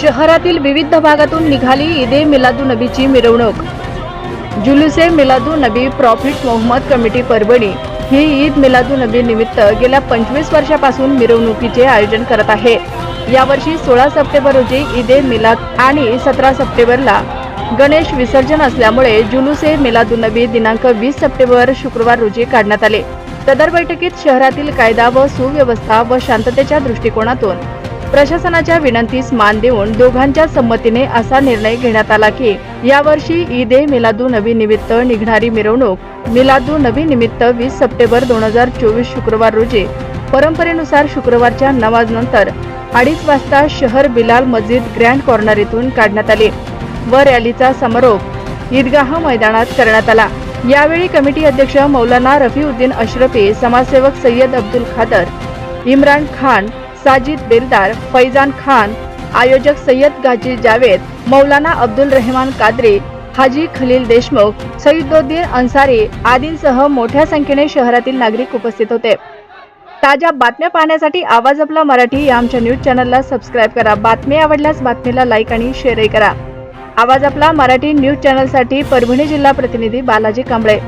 शहरातील विविध भागातून निघाली ईदे मिलादू नबीची मिरवणूक. जुलुसे मिलादू नबी प्रॉफिट मोहम्मद कमिटी परभणी ही ईद मिलादू नबी निमित्त गेल्या पंचवीस वर्षापासून मिरवणुकीचे आयोजन करत आहे. यावर्षी सोळा सप्टेंबर रोजी ईदे मिलाद आणि सतरा सप्टेंबरला गणेश विसर्जन असल्यामुळे जुलुसे मिलादू नबी दिनांक वीस सप्टेंबर शुक्रवार रोजी काढण्यात आले. सदर बैठकीत शहरातील कायदा व सुव्यवस्था व शांततेच्या दृष्टिकोनातून प्रशासनाच्या विनंतीस मान देऊन दोघांच्या संमतीने असा निर्णय घेण्यात आला की यावर्षी ईद ए मिलादू नबी निमित्त निघणारी मिरवणूक मिलादू नबी निमित्त वीस सप्टेंबर दोन हजार चोवीस शुक्रवार रोजी परंपरेनुसार शुक्रवारच्या नमाजनंतर अडीच वाजता शहर बिलाल मस्जिद ग्रँड कॉर्नर येथून काढण्यात आली व रॅलीचा समारोप ईदगाह मैदानात करण्यात आला. यावेळी कमिटी अध्यक्ष मौलाना रफीउद्दीन अश्रफी समाजसेवक सय्यद अब्दुल खादर इम्रान खान साजिद बेलदार फैजान खान आयोजक सय्यद गाजी जावेद मौलाना अब्दुल रहमान कादरी हाजी खलील देशमुख सईदुद्दीन अन्सारी आदींसह मोठ्या संख्येने शहरातील नागरिक उपस्थित होते. ताज्या बातम्या पाहण्यासाठी आवाज आपला मराठी या आमच्या न्यूज चॅनलला सबस्क्राईब करा. बातमी आवडल्यास बातमीला लाईक आणि शेअरही करा. आवाज आपला मराठी न्यूज चॅनलसाठी परभणी जिल्हा प्रतिनिधी बालाजी कांबळे.